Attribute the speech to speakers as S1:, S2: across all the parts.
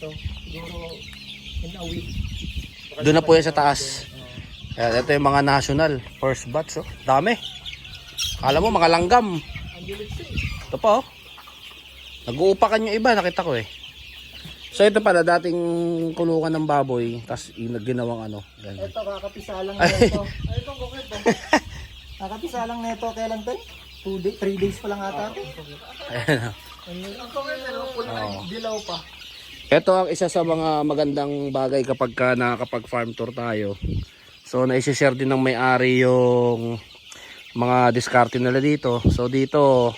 S1: to. Siguro in a week. Baka
S2: Doon na po yan sa taas. Ayan, ito yung mga national first batch. Oh. Dami. Alam mo, mga langgam.
S1: Ang bilis eh.
S2: Ito pa oh. Nag-uupakan yung iba, nakita ko eh. So ito pala, dating kulungan ng baboy, tapos ginawang ano. Yan.
S1: Ito, kakapisa lang nito. Ay, ito, bukit to. Kakapisa lang nito. Kailan to? 2 day, 3 days pa lang ata ito.
S2: Ayan.
S1: Ang bukit, ano? Pula
S2: Oo.
S1: dilaw pa.
S2: Ito ang isa sa mga magandang bagay kapag ka nakakapag-farm tour tayo. So, naisishare din ng may-ari yung mga diskarte nila dito. So, dito,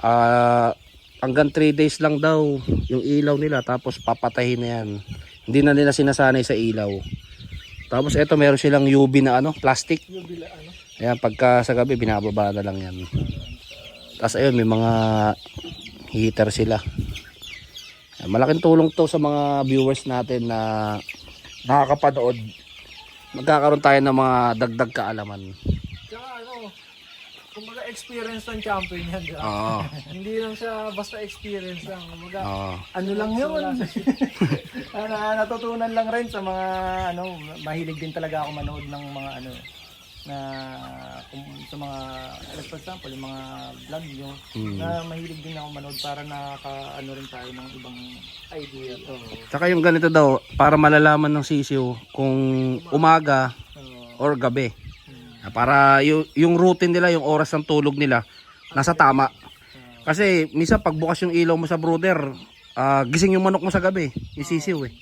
S2: ah hanggang 3 days lang daw yung ilaw nila. Tapos, papatayin na yan. Hindi na nila sinasanay sa ilaw. Tapos, ito meron silang UV na ano, plastic.
S1: Yung bila, ano?
S2: Ayan, pagka sa gabi, binababa na lang yan. Tapos, ayun, may mga heater sila. Malaking tulong to sa mga viewers natin na nakakapanood. Magkakaroon tayo ng mga dagdag kaalaman.
S1: Tsaka ano, kumbaga experience ng champion yan, di ba?
S2: Oo.
S1: Hindi lang siya basta experience lang. Kumbaga,
S2: Oo.
S1: ano lang yun. ano, natutunan lang rin sa mga, ano, mahilig din talaga ako manood ng mga, ano, na kung, sa mga, like for example, yung mga vlog nyo,
S2: Hmm.
S1: na mahilig din ako manood para nakaka, ano rin tayo ng ibang idea. So,
S2: Tsaka yung ganito daw, para malalaman ng sisiw kung umaga
S1: uh,
S2: or gabi. Para yung, yung routine nila, yung oras ng tulog nila, nasa tama. Kasi misa pagbukas yung ilaw mo sa brother, ah, gising yung manok mo sa gabi, yung sisiw eh.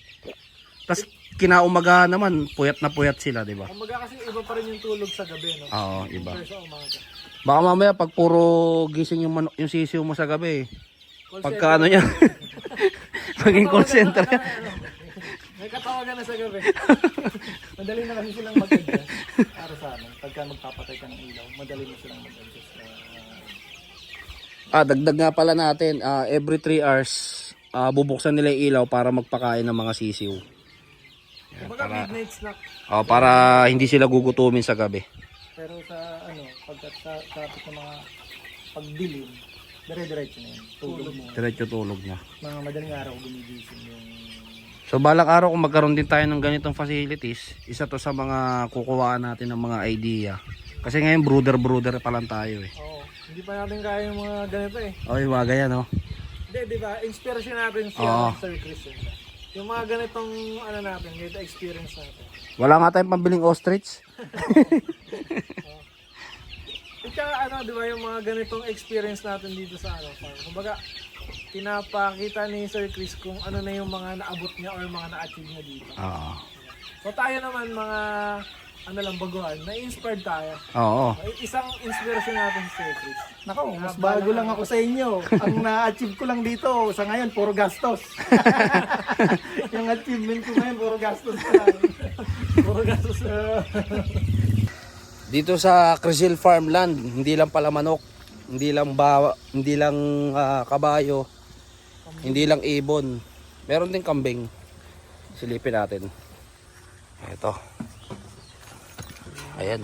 S2: Tapos kinaumaga naman, puyat na puyat sila, di ba?
S1: kumbaga kasi iba pa rin yung tulog sa gabi, no?
S2: Oo, iba.
S1: Compare sa umaga.
S2: Baka mamaya pag puro gising yung manok, yung sisiw mo sa gabi,
S1: Call
S2: pagka ano niya, maging call center.
S1: May katawagan na sa gabi. madali na kasi silang mag-adjust. Para sa amin, pagka magpapatay ka ng ilaw, madali na silang mag-adjust. Uh,
S2: ah, dagdag nga pala natin, ah, every 3 hours, ah, bubuksan nila yung ilaw para magpakain ng mga sisiw. Para,
S1: midnight snack.
S2: oh, para hindi sila gugutumin sa gabi.
S1: Pero sa ano, pagka sa topic ng mga pagdilim, dire-diretso na yun. Tulog mo.
S2: Diretso tulog na.
S1: Mga madaling araw gumigising yung
S2: So balak araw kung magkaroon din tayo ng ganitong facilities, isa to sa mga kukuhaan natin ng mga idea. Kasi ngayon brother-brother pa lang tayo eh.
S1: Oo. Hindi pa natin kaya yung mga ganito eh.
S2: Okay, mga ganyan no?
S1: Hindi, di ba? Inspiration natin si
S2: Oo.
S1: Sir Chris. Yung mga ganitong ano natin, ganito experience natin.
S2: Wala nga tayong pambiling ostrich.
S1: At saka ano, di ba yung mga ganitong experience natin dito sa ano, farm. Kumbaga, pinapakita ni Sir Chris kung ano na yung mga naabot niya or mga na-achieve niya dito.
S2: Oo.
S1: So tayo naman mga ano lang baguhan, na-inspired tayo.
S2: Oo.
S1: Isang inspiration natin si Sir Chris.
S3: Nako, mas bago lang ako sa inyo. Ang na-achieve ko lang dito sa ngayon, puro gastos. yung achievement ko ngayon, puro gastos pa lang.
S1: Puro gastos.
S2: Dito sa Crisil Farmland, hindi lang pala manok, hindi lang ba, hindi lang ah, kabayo, hindi lang ibon. Meron din kambing. Silipin natin. Ito. Ayan.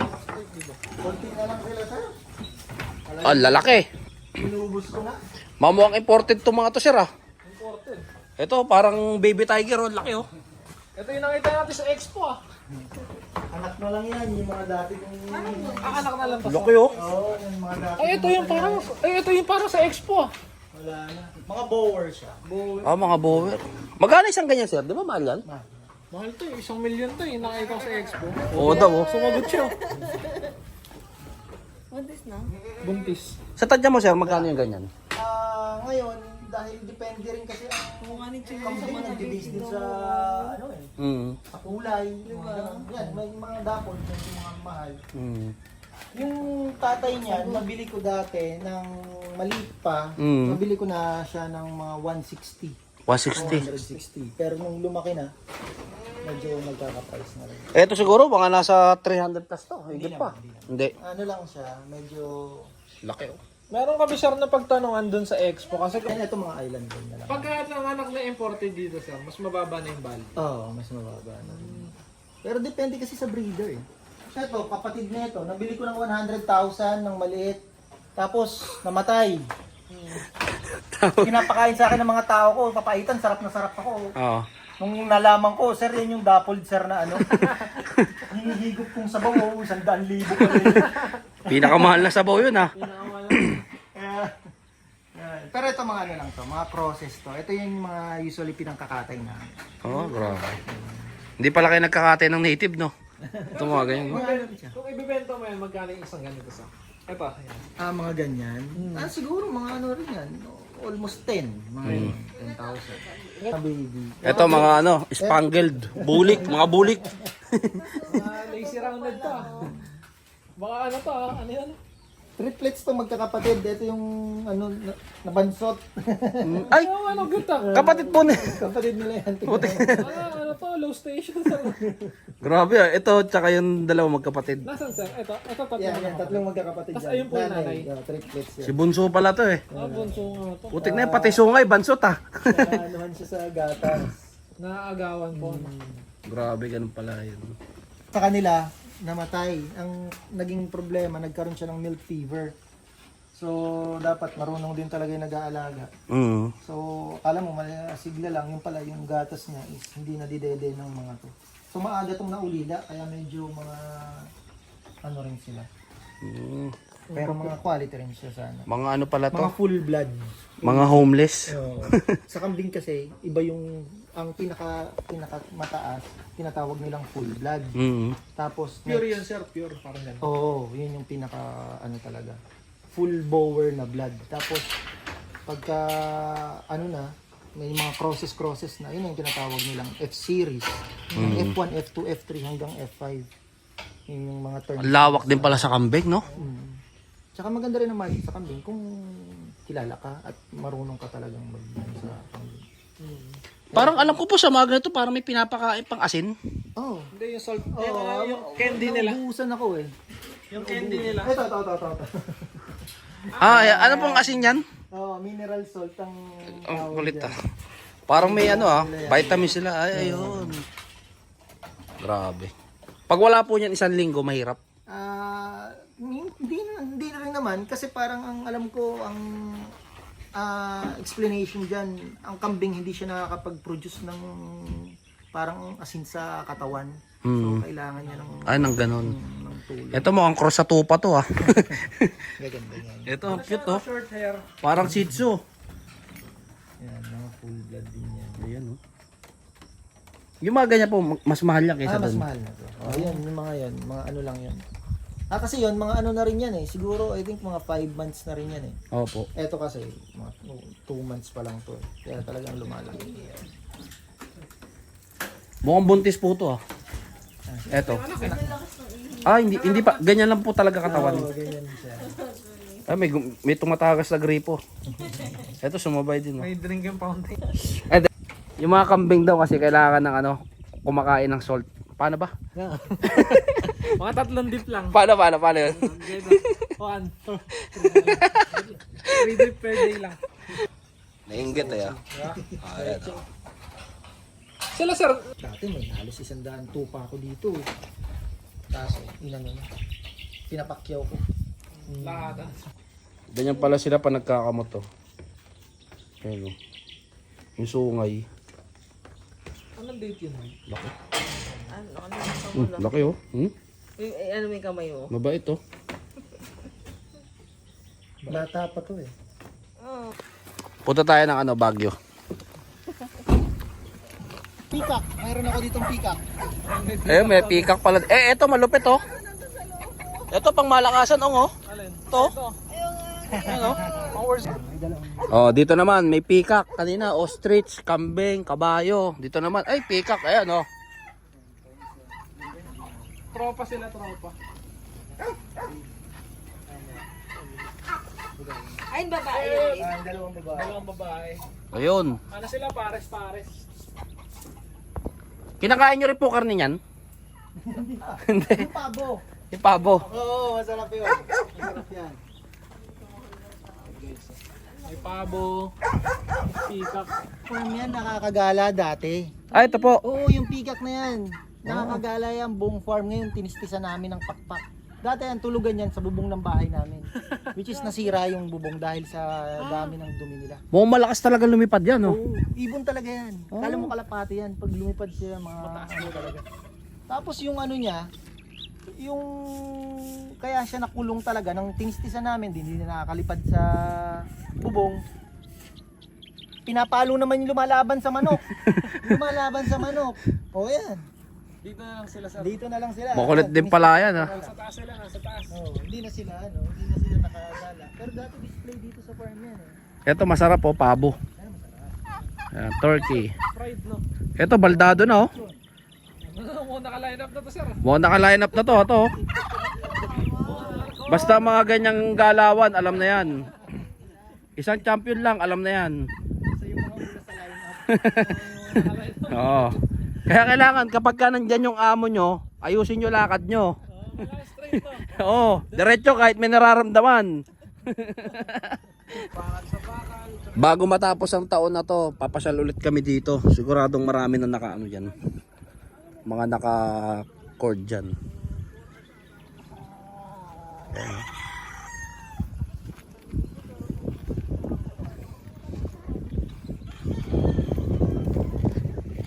S3: Konti na lang sila, sir.
S2: Ang lalaki.
S3: Inubos ko na.
S2: Mamuang imported to mga to sir ah.
S1: Important.
S2: Ito parang baby tiger oh, laki oh.
S1: Ito yung nakita natin sa expo ah.
S3: Anak na lang yan, yung mga dati kong...
S1: Ah, anak na lang to.
S2: Laki oh.
S3: Oo, yung mga dati.
S1: Ay, ito yung parang, ay, ito yung parang sa expo ah.
S3: Wala na. Mga bower siya.
S2: Ah, mga bower. Magkano isang ganyan sir? Di ba mahal yan?
S1: Mahal to eh, isang milyon to eh, nakita ko sa expo.
S2: Oo daw oh.
S1: Sumagot siya.
S4: Buntis na?
S1: Buntis.
S2: Sa tadya mo sir, magkano yung ganyan?
S3: Ah, ngayon, dahil depende rin kasi ang
S4: Kung ano yung
S3: kambing nagdi-base din sa, ano eh,
S2: Mm.
S3: sa kulay. Mga ganun. Yan, may mga dapon, may mga mahal.
S2: Mm.
S3: Yung tatay niya, nabili ko dati ng maliit pa,
S2: Mm.
S3: nabili ko na siya ng mga 160.
S2: 160.
S3: 160. Pero nung lumaki na, medyo nagkaka-price na rin.
S2: Ito siguro mga nasa 300 plus to. Higit pa. Hindi.
S3: Ano lang siya, medyo...
S2: Laki oh.
S1: Meron kami sir na pagtanungan dun sa expo kasi
S3: Yan, ito mga island din na lang.
S1: pagka ng anak na imported dito sir, mas mababa na yung value.
S3: Oo, mas mababa na. Pero depende kasi sa breeder eh. Siya to, kapatid nito, nabili ko ng 100,000 ng maliit. Tapos, namatay. Pinapakain sa akin ng mga tao ko, papaitan, sarap na sarap ako.
S2: Oo.
S3: Nung nalaman ko, sir, yan yung dappled sir na ano. Hinihigop kong sabaw, oh, isang daan libo pa rin.
S2: Pinakamahal na sabaw yun ah.
S3: Kaya, yan. Pero ito mga ano lang to, mga process to. Ito yung mga usually pinangkakatay na.
S2: Oo, oh, grabe. Hindi pala kayo nagkakatay ng native, no? Ito mga ganyan. no?
S3: Siya?
S1: Kung ibibenta mo yan, magkano yung isang ganito sa? Ito, ayan.
S3: Ah, mga ganyan. Ah, siguro mga ano rin yan. Almost 10. Mga yun, 10,000. Ah, baby.
S2: Ito mga ano, spangled, bulik, mga bulik.
S1: Mga lazy rounded to ah. Baka ano to ah, ano yan?
S3: Triplets to magkakapatid. Ito yung ano, na- nabansot.
S2: Ay,
S1: Oh, ano, good ah.
S2: kapatid po ni.
S3: kapatid nila yan.
S1: Ah, ano to, low station sa...
S2: Grabe ah, ito tsaka yung dalawa magkapatid.
S1: Nasaan sir? Ito, ito tatlo
S3: Yan, yan, tatlong magkakapatid
S1: Tas
S3: dyan.
S1: ayun po yung nanay.
S3: Yeah, triplets
S2: Si
S3: yan.
S2: Bunso pala to eh.
S1: Ah, bunso nga to.
S2: Putik na yan, pati sungay, bansot ah.
S3: Anuhan siya sa gatas.
S1: Naaagawan po.
S2: Grabe, ganun pala yun.
S3: Sa kanila, namatay. Ang naging problema, nagkaroon siya ng milk fever. So, dapat marunong din talaga yung nag-aalaga.
S2: Mm.
S3: So, alam mo, sigla lang, yung pala, yung gatas niya is hindi nadidede ng mga to. So, maaga itong naulila, kaya medyo mga, ano rin sila.
S2: Mm.
S3: Pero mga quality rin siya sana.
S2: Mga ano pala to?
S3: Mga full blood.
S2: Mga homeless.
S3: Oo. sa kambing kasi, iba yung, ang pinaka, pinaka mataas, tinatawag nilang full blood.
S2: Mm.
S3: Tapos,
S1: Pure yun sir, pure. Parang ganun.
S3: Oo, yun yung pinaka ano talaga. Full bower na blood. Tapos pagka ano na, may mga crosses crosses na, yun yung tinatawag nilang F series. Yung F1, F2, F3 hanggang F5. Yun yung mga.
S2: Ang lawak din pala sa kambing, no?
S3: Mm. Tsaka maganda rin ang market sa kambing kung kilala ka at marunong ka talagang mag sa kambing.
S2: Parang alam ko po sa mga ganito, parang may pinapakain pang asin.
S3: Oh.
S1: Hindi yung salt.
S3: Oh,
S1: Oh, yung candy nila.
S3: Naubusan ako eh.
S1: Yung candy nila.
S3: Ito, ito, ito, ito. ito.
S2: Ah, ay, ano pong asin yan?
S3: Oh, mineral salt ang
S2: Ang
S3: tawag
S2: kulit
S3: dyan.
S2: ah. Parang may ano ah, vitamin sila. Ay, ayun. Grabe. Pag wala po niyan isang linggo, mahirap.
S3: Ah, hindi na, hindi na rin naman kasi parang ang alam ko ang ah, explanation diyan, ang kambing hindi siya nakakapag-produce ng parang asin sa katawan. So
S2: Hmm.
S3: kailangan niya ng
S2: Ay, nang ganon.
S3: ng tulong.
S2: Ito mukhang cross sa tupa to ah.
S3: Gaganda yan.
S2: Ito, ang cute oh.
S1: Short hair.
S2: Parang shih tzu.
S3: Yan, mga full blood din yan.
S2: Ayan oh. Yung mga ganyan po, mas mahal yan kaysa
S3: Ah, mas
S2: doon.
S3: mahal na to. Oh, yan, yung mga yan, mga ano lang yan. Ah, kasi yon mga ano na rin yan eh. Siguro, I think mga 5 months na rin yan eh.
S2: Opo.
S3: Eto kasi, mga 2 months pa lang to eh. Kaya talagang lumalaki.
S2: Mukhang buntis po to ah. Eto. Ah, hindi hindi pa ganyan lang po talaga katawan.
S3: Oo, ganyan siya.
S2: Ay, may gum- may tumatagas na gripo. Eto sumabay din. Oh.
S1: May drink yung fountain.
S2: Di- yung mga kambing daw kasi kailangan ng ano, kumakain ng salt. Paano ba?
S1: Mga tatlong dip lang.
S2: Paano, paano, paano yun?
S1: One, two, three. Three dip per day lang.
S2: Nainggit eh ah. Ayan. oh.
S1: Sila sir,
S3: Dati may halos isang daan tupa ako dito. eh. Kaso, inano na. Pinapakyaw ko.
S1: lahat ah.
S2: Ganyan pala sila pa nagkakamot to. Ayun oh. Yung sungay.
S1: Anong date yun?
S2: Laki.
S4: Ano, ano, ano,
S2: Hmm, laki oh. Hmm?
S4: Eh, eh, ano may kamay oh?
S2: Mabait oh.
S3: Bata pa to eh.
S4: Oh.
S2: Punta tayo ng ano, Baguio.
S3: Peacock! Mayroon ako ditong peacock.
S2: Eh, may peacock pala. Eh, eto malupit oh. Eto pang malakasan ong oh.
S1: Alin?
S2: To. Ano? Oh, dito naman may peacock. Kanina ostrich, kambing, kabayo. Dito naman ay peacock. Ayan oh.
S1: Tropa sila, tropa.
S4: Ay, babae.
S3: Ah, dalawang babae.
S1: Dalawang babae.
S2: Ayun.
S1: Ano sila, pares-pares.
S2: Kinakain nyo rin po karne niyan? Hindi.
S3: Yung pabo.
S2: Yung pabo.
S3: Oo, masarap yun. Masarap yan.
S1: May pabo, peacock.
S3: Farm yan, nakakagala dati.
S2: Ay, ito po.
S3: Oo, yung peacock na yan. Nakakagala yan, buong farm ngayon, tinistisan namin ng pakpak. Dati ang tulugan yan sa bubong ng bahay namin. Which is nasira yung bubong dahil sa dami ng dumi nila.
S2: Mukhang malakas talaga lumipad yan, oh.
S3: Oo, ibon talaga yan. Kala mo kalapati yan pag lumipad siya mga ano talaga. Tapos yung ano niya, yung kaya siya nakulong talaga nang tinistisan namin, hindi na nakakalipad sa bubong. Pinapalo naman yung lumalaban sa manok. lumalaban sa manok. O yan.
S1: Dito na lang sila sa...
S3: Dito na lang sila.
S2: Makulit din pala yan, ah.
S1: Sa taas sila, nasa taas.
S3: Oh, hindi na sila ano, hindi na sila nakagala. Pero dati display dito sa farm yan. Eh.
S2: Ito masarap, oh, pabo. Ayan, turkey.
S1: Fried, no?
S2: Ito, baldado na, oh.
S1: Muna naka-line up na to, sir.
S2: Mukhang naka-line up na to, ito, oh. Basta mga ganyang galawan, alam na yan. Isang champion lang, alam na yan. Oo. Kaya kailangan kapag ka nandyan yung amo nyo, ayusin nyo lakad nyo. Oo, diretso kahit may nararamdaman. Bago matapos ang taon na to, papasyal ulit kami dito. Siguradong marami na nakaano dyan. Mga naka-cord dyan. Ayan.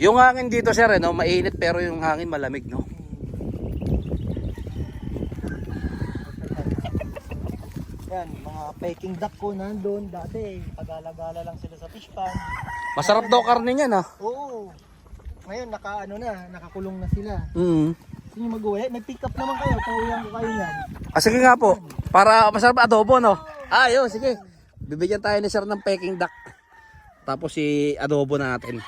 S2: Yung hangin dito sir, eh, no, mainit pero yung hangin malamig, no?
S3: Yan, mga peking duck ko nandun dati. Pagala-gala lang sila sa fish pond.
S2: Masarap daw karne niyan, ah.
S3: Oo. Ngayon naka ano na, nakakulong na sila.
S2: Mm.
S3: Gusto niyo mag-uwi? May pick up naman kayo, pauwihan ko kayo yan.
S2: Ah, sige nga po. Para masarap adobo, no? Ah, yun, sige. Bibigyan tayo ni sir ng peking duck. Tapos si adobo natin.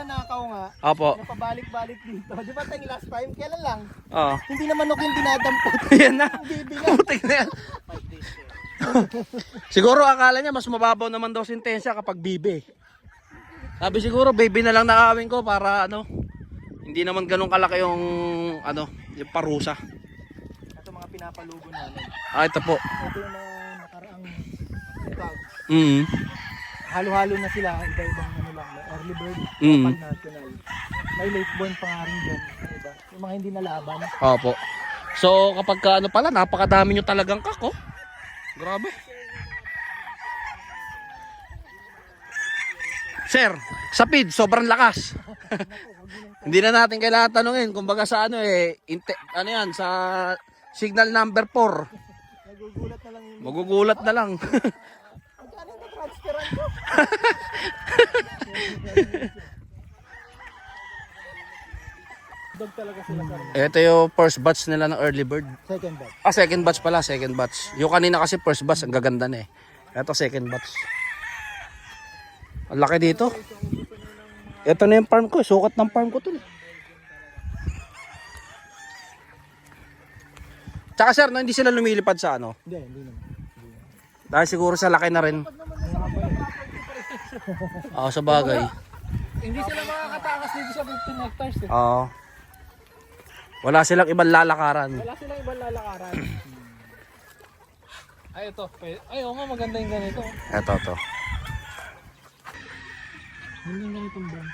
S3: Yung magnanakaw nga,
S2: Opo.
S3: napabalik-balik dito. Di ba tayong last time? Kailan lang?
S2: Oo.
S3: Hindi na manok yung dinadampot.
S2: Yan na. Putik na yan. siguro akala niya mas mababaw naman daw sintensya kapag bibe. Sabi siguro baby na lang nakawin ko para ano. Hindi naman ganun kalaki yung ano, yung parusa.
S3: Ito mga pinapalugo namin.
S2: Ah, ito po.
S3: Ito yung mga nakaraang tag.
S2: Mm.
S3: Halo-halo na sila, iba-ibang lang. May early bird,
S2: Mm.
S3: pag national. May late born pa nga rin dyan. Iba. Yung mga hindi nalaban.
S2: Opo. So kapag ka, ano pala, napakadami nyo talagang kako. Grabe. Sir, sa PID, sobrang lakas. Hindi na natin kailangan tanungin. Kumbaga sa ano eh, inte, ano yan, sa signal number 4.
S3: Nagugulat na lang
S2: Magugulat na lang.
S3: Magkano na transferan ko? Dog talaga sila sa
S2: Ito yung first batch nila ng early bird.
S3: Second batch.
S2: Ah, second batch pala, second batch. Yung kanina kasi first batch, ang gaganda na eh. Ito second batch. Ang laki dito. Ito na yung farm ko, sukat ng farm ko to. eh. Tsaka sir, no, hindi sila lumilipad sa ano.
S3: Hindi, hindi naman.
S2: Dahil siguro sa laki na rin. Oo, sa bagay.
S1: Hindi sila makakatakas dito sa 15 hectares, eh.
S2: Oo. Wala silang ibang lalakaran.
S1: Wala silang ibang lalakaran. Ay, ito. Ay, oo nga, maganda yung ganito.
S2: Ito, to.
S1: Hindi yung ganitong ban.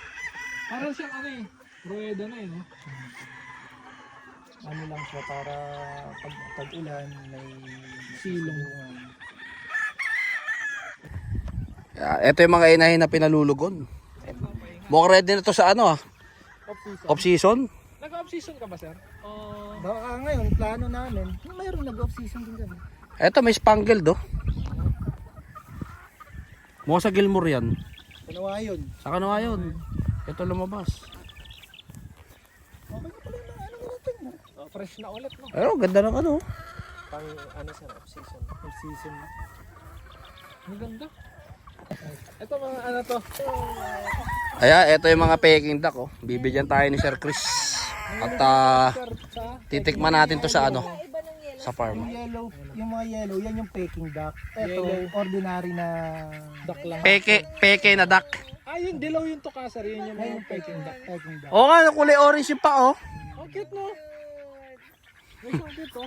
S1: Parang siyang ano eh. Rueda na eh, no?
S3: Ano lang siya para pag, pag ulan may
S1: Silong.
S2: Yeah, ito yung mga inahin na pinalulugon. Mukhang ready na to sa ano ah.
S3: Off-season.
S2: Off season.
S1: Nag-off season ka ba, sir? Uh,
S3: Baka ngayon, plano namin, mayroong nag-off-season din kami.
S2: Ito may spangled do. Mukha sa Gilmore yan.
S3: Kanawa yun.
S2: Sa kanawa yun. Ito lumabas.
S3: Okay na pala yung ano ganito mo.
S1: oh, fresh na ulit, no?
S2: Pero ganda ng ano.
S3: Pang ano sir, off-season. Off-season.
S1: Ang ganda. Ito mga ano to.
S2: Ayan, ito yung mga peking duck oh. Bibigyan tayo ni Sir Chris. At
S1: sa
S2: titikman natin to sa ano. Sa farm.
S3: Yung yellow, yung mga yellow, yan yung peking duck. Ito, ordinary na
S1: duck lang.
S2: Peke, peke na duck.
S1: Ah, yung dilaw yung tuka, sir. Yun yung mga peking duck.
S3: peking duck.
S2: Oo nga, kulay orange yung pa oh.
S1: Ang cute, no? May cute, oh.